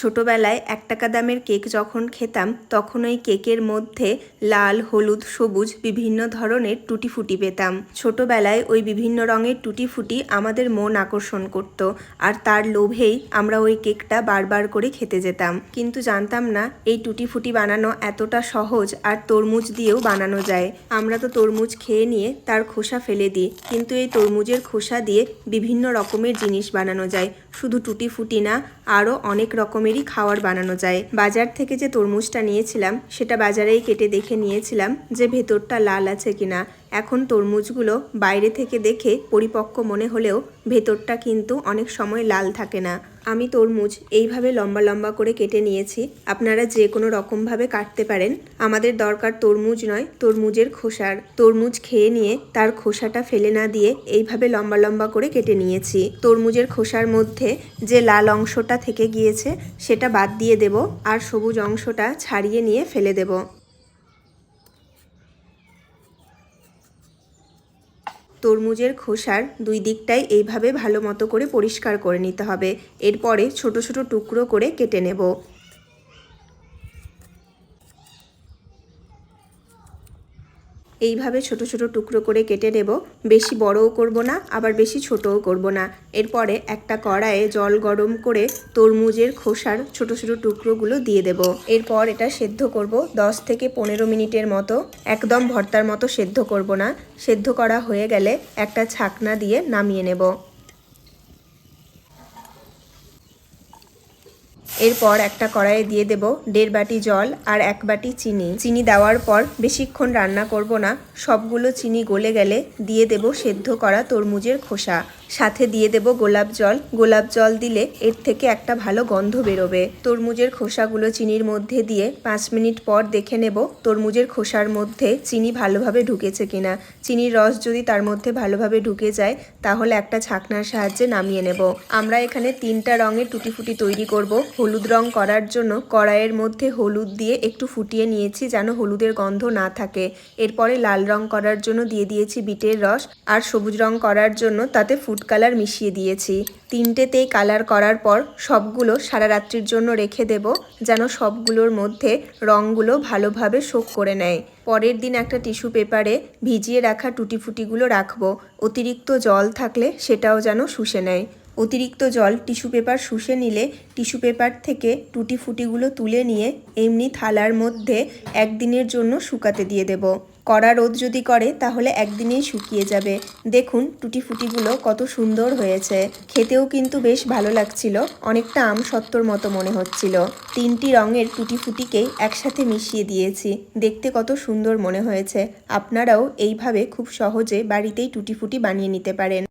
ছোটবেলায় এক টাকা দামের কেক যখন খেতাম, তখন ওই কেকের মধ্যে লাল, হলুদ, সবুজ বিভিন্ন ধরনের টুটি ফুটি পেতাম। ছোটবেলায় ওই বিভিন্ন রঙের টুটি ফুটি আমাদের মন আকর্ষণ করত আর তার লোভেই আমরা ওই কেকটা বারবার করে খেতে যেতাম। কিন্তু জানতাম না, এই টুটি ফুটি বানানো এতটা সহজ আর তরমুজ দিয়েও বানানো যায়। আমরা তো তরমুজ খেয়ে নিয়ে তার খোসা ফেলে দিই, কিন্তু এই তরমুজের খোসা দিয়ে বিভিন্ন রকমের জিনিস বানানো যায়। শুধু টুটি ফুটি না, আরও অনেক রকমেরই খাওয়ার বানানো যায়। বাজার থেকে যে তরমুজটা নিয়েছিলাম, সেটা বাজারেই কেটে দেখে নিয়েছিলাম যে ভেতরটা লাল আছে কিনা। এখন তরমুজগুলো বাইরে থেকে দেখে পরিপক্ক মনে হলেও ভেতরটা কিন্তু অনেক সময় লাল থাকে না। আমি তরমুজ এইভাবে লম্বা লম্বা করে কেটে নিয়েছি। আপনারা যে কোনো রকমভাবে কাটতে পারেন। আমাদের দরকার তরমুজ নয়, তরমুজের খোসার। তরমুজ খেয়ে নিয়ে তার খোসাটা ফেলে না দিয়ে এইভাবে লম্বা লম্বা করে কেটে নিয়েছি। তরমুজের খোসার মধ্যে যে লাল অংশটা থেকে গিয়েছে, সেটা বাদ দিয়ে দেব আর সবুজ অংশটা ছাড়িয়ে নিয়ে ফেলে দেব। তরমুজের খোসার দুই দিকটাই এইভাবে ভালো মতো করে পরিষ্কার করে নিতে হবে। এরপরে ছোট ছোট টুকরো করে কেটে নেব। এইভাবে ছোট ছোট টুকরো করে কেটে নেব। বেশি বড়ও করব না, আবার বেশি ছোটও করব না। এরপরে একটা কড়াইয়ে জল গরম করে তরমুজের খোসার ছোট ছোট টুকরোগুলো দিয়ে দেব। এরপর এটা সেদ্ধ করব 10 থেকে পনেরো মিনিটের মতো। একদম ভর্তার মতো সেদ্ধ করব না। সেদ্ধ করা হয়ে গেলে একটা ছাকনা দিয়ে নামিয়ে নেব। এরপর একটা কড়াইয়ে দিয়ে দেব দেড় বাটি জল আর এক বাটি চিনি। চিনি দেওয়ার পর বেশিক্ষণ রান্না করব না। সবগুলো চিনি গলে গেলে দিয়ে দেব সেদ্ধ করা তরমুজের খোসা। সাথে দিয়ে দেব গোলাপ জল। গোলাপ জল দিলে এর থেকে একটা ভালো গন্ধ বেরোবে। তরমুজের খোসাগুলো চিনির মধ্যে দিয়ে পাঁচ মিনিট পর দেখে নেব তরমুজের খোসার মধ্যে চিনি ভালোভাবে ঢুকেছে কিনা। চিনির রস যদি তার মধ্যে ভালোভাবে ঢুকে যায়, তাহলে একটা ছাকনার সাহায্যে নামিয়ে নেব। আমরা এখানে তিনটা রঙের টুটি ফুটি তৈরি করব। হলুদ রং করার জন্য কড়াইয়ের মধ্যে হলুদ দিয়ে একটু ফুটিয়ে নিয়েছি যেন হলুদের গন্ধ না থাকে। এরপরে লাল রং করার জন্য দিয়ে দিয়েছি বিটের রস আর সবুজ রং করার জন্য তাতে ফুড কালার মিশিয়ে দিয়েছি। তিনটেতেই কালার করার পর সবগুলো সারা রাত্রির জন্য রেখে দেব যেন সবগুলোর মধ্যে রঙগুলো ভালোভাবে শোক করে নেয়। পরের দিন একটা টিস্যু পেপারে ভিজিয়ে রাখা টুটি ফুটিগুলো রাখব। অতিরিক্ত জল থাকলে সেটাও যেন শুষে নেয়। অতিরিক্ত জল টিস্যু পেপার শুষে নিলে টিস্যু পেপার থেকে টুটি ফুটিগুলো তুলে নিয়ে এমনি থালার মধ্যে একদিনের জন্য শুকাতে দিয়ে দেব। কড়া রোদ যদি করে, তাহলে একদিনেই শুকিয়ে যাবে। দেখুন টুটি ফুটিগুলো কত সুন্দর হয়েছে। খেতেও কিন্তু বেশ ভালো লাগছিল, অনেকটা আম সত্তর মতো মনে হচ্ছিল। তিনটি রঙের টুটি ফুটিকেই একসাথে মিশিয়ে দিয়েছি, দেখতে কত সুন্দর মনে হয়েছে। আপনারাও এইভাবে খুব সহজে বাড়িতেই টুটি ফুটি বানিয়ে নিতে পারেন।